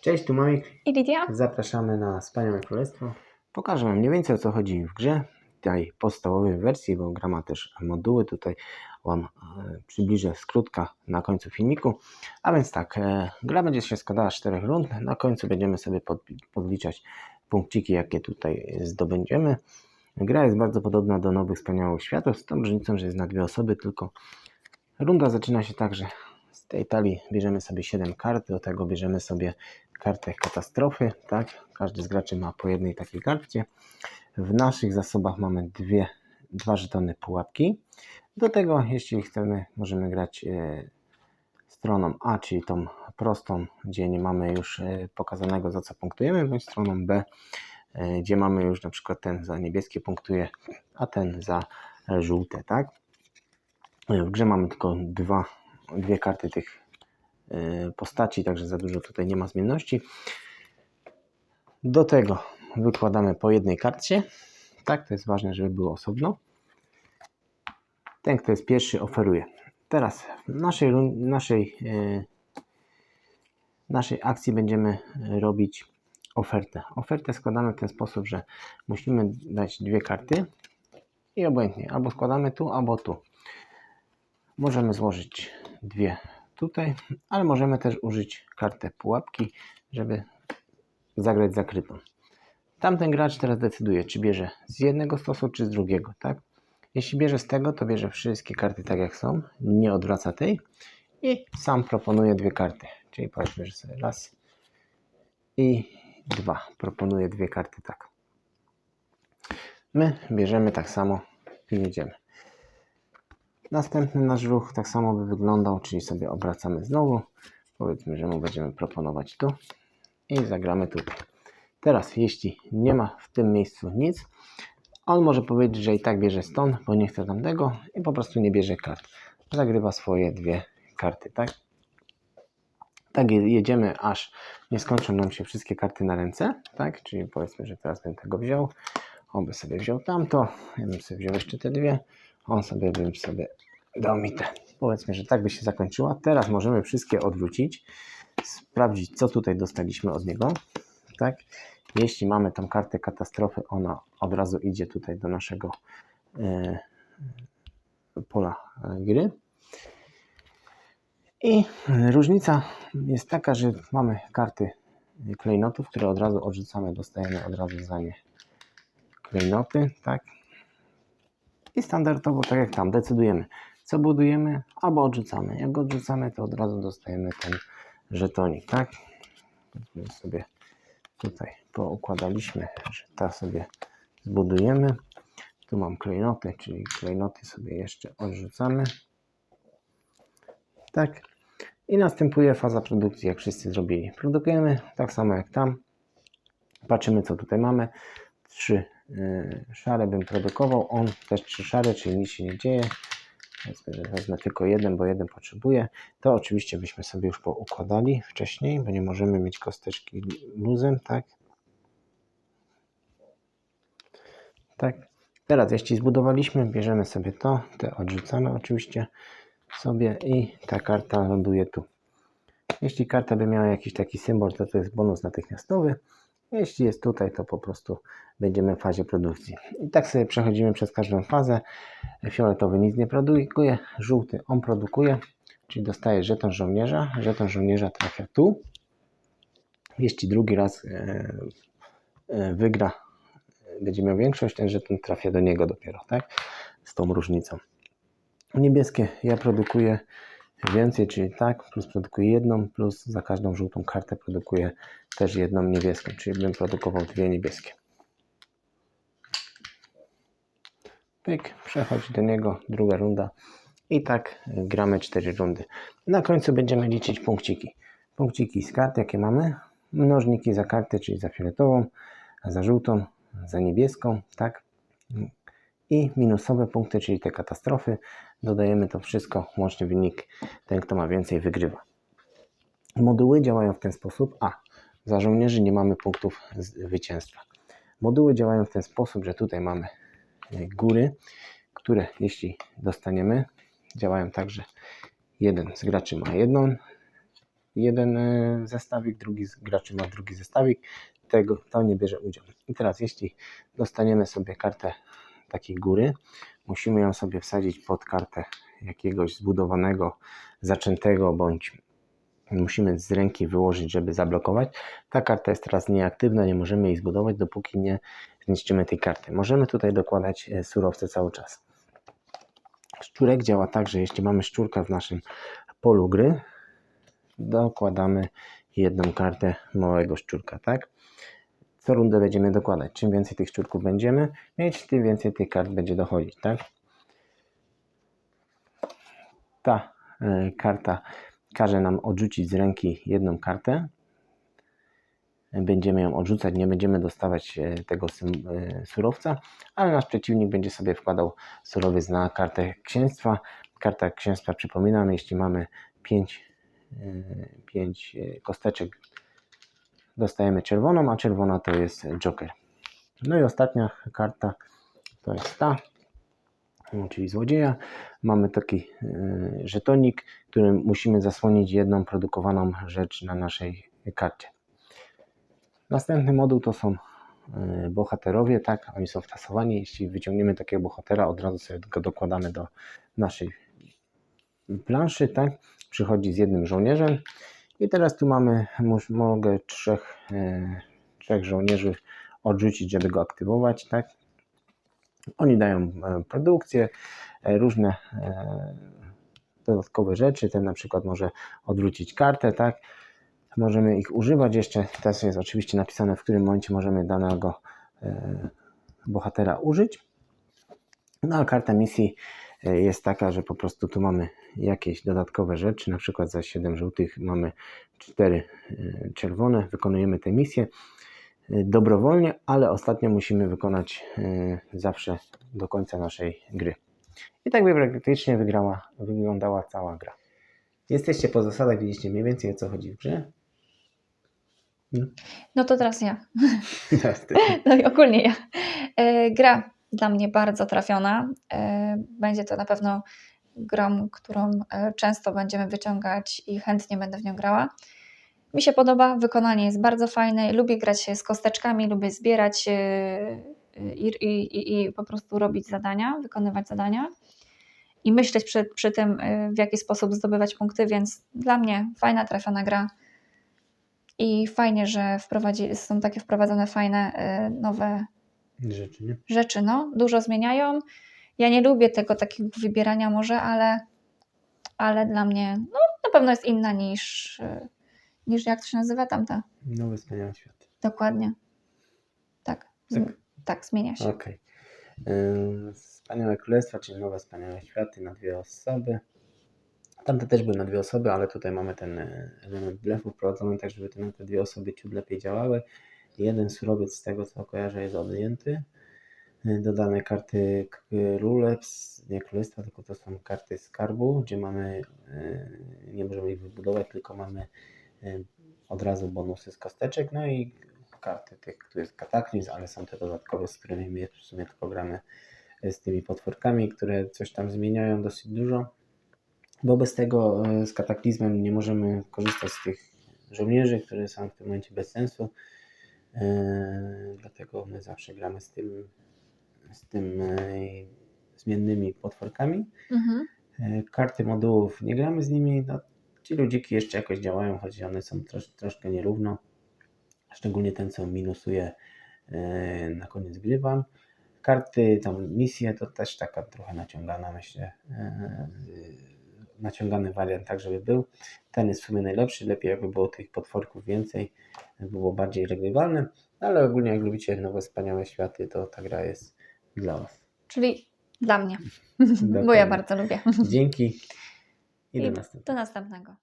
Cześć, tu Mamik. I Lidia? Zapraszamy na Wspaniałe Królestwo. Pokażę Wam mniej więcej o co chodzi w grze, tej podstawowej wersji, bo gra ma też moduły. Tutaj Wam e, przybliżę skrótka na końcu filmiku. A więc tak, e, gra będzie się składała z czterech rund. Na końcu będziemy sobie pod, podliczać punkciki, jakie tutaj zdobędziemy. Gra jest bardzo podobna do Nowych Wspaniałych Światów, z tą różnicą, że jest na dwie osoby, tylko runda zaczyna się tak, że z tej talii bierzemy sobie 7 kart, do tego bierzemy sobie kartę katastrofy, tak? Każdy z graczy ma po jednej takiej karcie. W naszych zasobach mamy dwie, dwa żetony pułapki. Do tego, jeśli chcemy, możemy grać e, stroną A, czyli tą prostą, gdzie nie mamy już e, pokazanego za co punktujemy, bądź stroną B, e, gdzie mamy już na przykład ten za niebieskie punktuje, a ten za żółte, tak? W grze mamy tylko dwa, dwie karty tych postaci, także za dużo tutaj nie ma zmienności. Do tego wykładamy po jednej karcie. Tak, to jest ważne, żeby było osobno. Ten, kto jest pierwszy, oferuje. Teraz w naszej, naszej, e, naszej akcji będziemy robić ofertę. Ofertę składamy w ten sposób, że musimy dać dwie karty i obojętnie, albo składamy tu, albo tu. Możemy złożyć dwie tutaj, ale możemy też użyć kartę pułapki, żeby zagrać zakrytą. Tamten gracz teraz decyduje, czy bierze z jednego stosu, czy z drugiego, tak? Jeśli bierze z tego, to bierze wszystkie karty tak jak są, nie odwraca tej i sam proponuje dwie karty. Czyli powiedzmy, że sobie raz i dwa. Proponuje dwie karty tak. My bierzemy tak samo i jedziemy. Następny nasz ruch tak samo by wyglądał, czyli sobie obracamy znowu. Powiedzmy, że mu będziemy proponować tu i zagramy tutaj. Teraz, jeśli nie ma w tym miejscu nic, on może powiedzieć, że i tak bierze stąd, bo nie chce tamtego i po prostu nie bierze kart. Zagrywa swoje dwie karty, tak? Tak je- jedziemy, aż nie skończą nam się wszystkie karty na ręce, tak? Czyli powiedzmy, że teraz bym tego wziął, on by sobie wziął tamto, ja bym sobie wziął jeszcze te dwie, on sobie bym sobie dał mi. Powiedzmy, że tak by się zakończyła. Teraz możemy wszystkie odwrócić, sprawdzić, co tutaj dostaliśmy od niego, tak? Jeśli mamy tą kartę katastrofy, ona od razu idzie tutaj do naszego e, pola e, gry. I różnica jest taka, że mamy karty klejnotów, które od razu odrzucamy, dostajemy od razu za nie klejnoty, tak? I standardowo, tak jak tam, decydujemy, co budujemy, albo odrzucamy. Jak go odrzucamy, to od razu dostajemy ten żetonik, tak? Sobie tutaj poukładaliśmy, że ta sobie zbudujemy. Tu mam klejnoty, czyli klejnoty sobie jeszcze odrzucamy. Tak. I następuje faza produkcji, jak wszyscy zrobili. Produkujemy tak samo jak tam. Patrzymy, co tutaj mamy. Trzy szare bym produkował, on też trzy szare, czyli nic się nie dzieje. Wezmę tylko jeden, bo jeden potrzebuję. To oczywiście byśmy sobie już poukładali wcześniej, bo nie możemy mieć kosteczki luzem, tak? Tak. Teraz, jeśli zbudowaliśmy, bierzemy sobie to, te odrzucamy oczywiście sobie i ta karta ląduje tu. Jeśli karta by miała jakiś taki symbol, to to jest bonus natychmiastowy. Jeśli jest tutaj, to po prostu będziemy w fazie produkcji. I tak sobie przechodzimy przez każdą fazę. Fioletowy nic nie produkuje, żółty on produkuje, czyli dostaje żeton żołnierza. Żeton żołnierza trafia tu. Jeśli drugi raz e, e, wygra, będzie miał większość, ten żeton trafia do niego dopiero, tak? Z tą różnicą. Niebieskie ja produkuję więcej, czyli tak, plus produkuję jedną, plus za każdą żółtą kartę produkuję też jedną niebieską, czyli bym produkował dwie niebieskie. Pyk, przechodzi do niego, druga runda i tak y, gramy cztery rundy. Na końcu będziemy liczyć punkciki. Punkciki z kart, jakie mamy, mnożniki za kartę, czyli za fioletową, za żółtą, za niebieską, tak, i minusowe punkty, czyli te katastrofy. Dodajemy to wszystko, łączny wynik, ten kto ma więcej wygrywa. Moduły działają w ten sposób, a za żołnierzy nie mamy punktów zwycięstwa. Moduły działają w ten sposób, że tutaj mamy e, góry, które jeśli dostaniemy, działają tak, że jeden z graczy ma jedną jeden e, zestawik, drugi z- graczy ma drugi zestawik, tego to nie bierze udział. I teraz jeśli dostaniemy sobie kartę takiej góry, musimy ją sobie wsadzić pod kartę jakiegoś zbudowanego, zaczętego bądź musimy z ręki wyłożyć, żeby zablokować. Ta karta jest teraz nieaktywna, nie możemy jej zbudować, dopóki nie zniszczymy tej karty. Możemy tutaj dokładać e, surowce cały czas. Szczurek działa tak, że jeśli mamy szczurka w naszym polu gry, dokładamy jedną kartę małego szczurka, tak? Co rundę będziemy dokładać. Czym więcej tych szczurków będziemy mieć, tym więcej tych kart będzie dochodzić, tak? Ta e, karta każe nam odrzucić z ręki jedną kartę. Będziemy ją odrzucać, nie będziemy dostawać e, tego e, surowca, ale nasz przeciwnik będzie sobie wkładał surowiec na kartę księstwa. Karta księstwa, przypominam, jeśli mamy 5, 5 kosteczek, dostajemy czerwoną, a czerwona to jest joker. No i ostatnia karta to jest ta, czyli złodzieja. Mamy taki e, żetonik, którym musimy zasłonić jedną produkowaną rzecz na naszej karcie. Następny moduł to są e, bohaterowie, tak, oni są wtasowani. Jeśli wyciągniemy takiego bohatera, od razu sobie go dokładamy do naszej planszy, tak, przychodzi z jednym żołnierzem. I teraz tu mamy, mogę trzech, e, trzech żołnierzy odrzucić, żeby go aktywować, tak. Oni dają e, produkcję, e, różne e, dodatkowe rzeczy. Ten na przykład może odwrócić kartę, tak? Możemy ich używać jeszcze. Teraz jest oczywiście napisane, w którym momencie możemy danego bohatera użyć. No a karta misji jest taka, że po prostu tu mamy jakieś dodatkowe rzeczy, na przykład za 7 żółtych mamy 4 e, czerwone, wykonujemy tę misję e, dobrowolnie, ale ostatnio musimy wykonać e, zawsze do końca naszej gry. I tak by praktycznie wygrała, wyglądała cała gra. Jesteście po zasadach, widzicie mniej więcej o co chodzi w grze. No to teraz ja. Teraz ty. No i ogólnie ja. E, gra dla mnie bardzo trafiona. E, będzie to na pewno grą, którą e, często będziemy wyciągać i chętnie będę w nią grała. Mi się podoba, wykonanie jest bardzo fajne. Lubię grać z kosteczkami, lubię zbierać e, i, i, i, po prostu robić zadania, wykonywać zadania i myśleć przy, przy tym, w jaki sposób zdobywać punkty, więc dla mnie fajna, trafiona gra. I fajnie, że są takie wprowadzone fajne nowe Rzeczy, nie? rzeczy. No, dużo zmieniają. Ja nie lubię tego takiego wybierania może, ale, ale dla mnie no, na pewno jest inna niż, e, niż jak to się nazywa tamta. Nowy wspaniały świat. Dokładnie. Tak. Tak. tak. zmienia się. Okej. Ym, Wspaniałe Królestwa, czyli nowe wspaniałe światy na dwie osoby. Tamte też były na dwie osoby, ale tutaj mamy ten e, element blefu wprowadzony tak, żeby te, te dwie osoby ciut lepiej działały. Jeden surowiec z tego co kojarzę jest odjęty. Dodane karty królestw, nie królestwa, tylko to są karty skarbu, gdzie mamy, e, nie możemy ich wybudować, tylko mamy e, od razu bonusy z kosteczek, no i karty tych, tu jest kataklizm, ale są te dodatkowe, z którymi my w sumie tylko gramy e, z tymi potworkami, które coś tam zmieniają dosyć dużo. Bo bez tego z kataklizmem nie możemy korzystać z tych żołnierzy, które są w tym momencie bez sensu. E, dlatego my zawsze gramy z tym, z tym e, zmiennymi potworkami. Mhm. E, Karty modułów nie gramy z nimi. No, ci ludziki jeszcze jakoś działają, choć one są trosz, troszkę nierówno. Szczególnie ten, co minusuje na koniec gry wam. Karty, tam misje to też taka trochę naciągana, myślę. Naciągany wariant, tak żeby był. Ten jest w sumie najlepszy. Lepiej, jakby było tych potworków więcej, by było bardziej regrywalne. Ale ogólnie, jak lubicie nowe, wspaniałe światy, to ta gra jest dla Was. Czyli dla mnie, bo ja bardzo lubię. Dzięki i do I następnego. do następnego.